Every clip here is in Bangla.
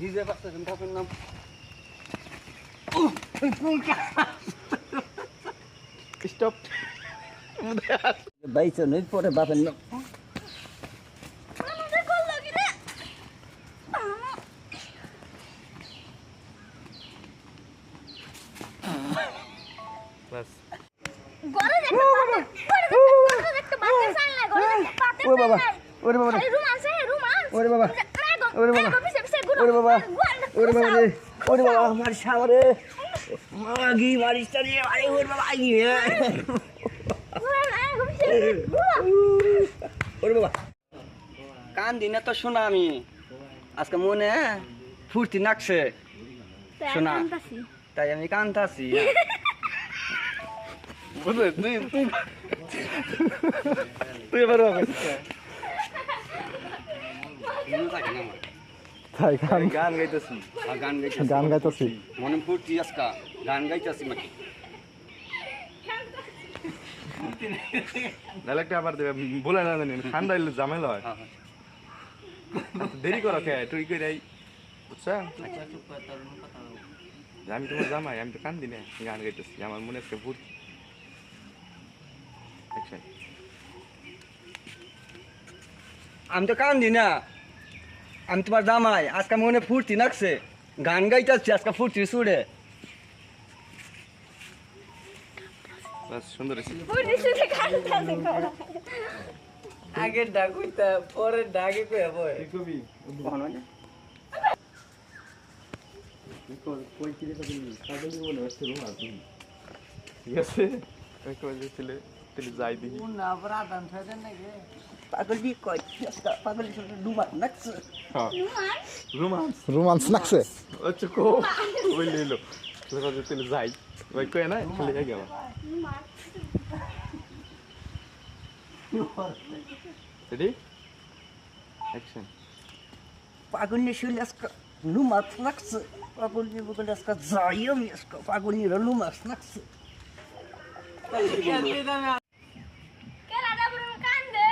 নিজে পাচ্ছেন বাপের নাম স্টপ বাইছে নই পরে বাপের নাম। ওরে বাবা, ওরে বাবা। রে। রুম আছে রুম আছে ওরে বাবা, ওরে বাবা, ওরে বাবা। ওরে বাবা রে। ওরে বাবা আমার সামনে মাগি আরে ওরে বাবা আগি ওরে বাবা। কান দিনে তো শোনা আমি আজকে মনে ফুর্তি নাকছে। শোনা। তাই আমি কান্তাছি। তুই এবার তাই গান গান গাইতেছি। গান গাইতেছি। গান গাইতেছি। মনে ফুর্তি আজকা গান গাইতেছি নাকি? ডাইলেক্টটা আবার দেবে বলে না জানি ঠান্ডা এলে ঝামেলা হয়। হ্যাঁ, হ্যাঁ। দেরি করো কে তুই কই রাই বুঝছা? আচ্ছা। আমি তোমার জামাই আমি তো কান্দি না গান গাইতেছি আমার মনে হচ্ছে ভূত। Action. আমি তো কান্দি না। আমি তোমার জামাই আজকে মনে ফুর্তি নাকছে। গান গাইতেছি আজকে ফুর্তি সুরে সুন্দর আগের ডাক হইতা পরের ডাকে কয়ে বই ঠিক আছে। আমি কই দিছিলে তুই যাই দিই পাগলি কই পাগলি ডুমার নাকছে হ্যাঁ রোমান্স রোমান্স নাকছে আচ্ছা কো ওই লইলো তোরা যে তুই যাই ওই কই না খালি গেল রেডি অ্যাকশন পাগলি শুলে আজকে লুমার নাকছে পাগলি বগলে আজকে যাই আমি আজকে পাগলি লুমার নাকছে কেলা দাবুর কান্দে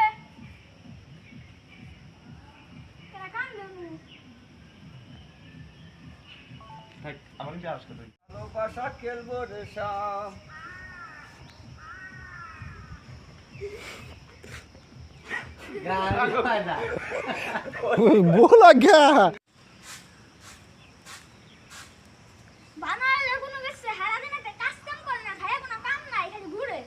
কেলা কান্দে থাক আমার কি আওয়াজ করতে ভালোবাসা খেলবো রে শাম बोला क्या বানর কোনো গেছে হারা দিন একটা কাজ কাম করে না খায় কোনো কাম নাই খালি ঘুরে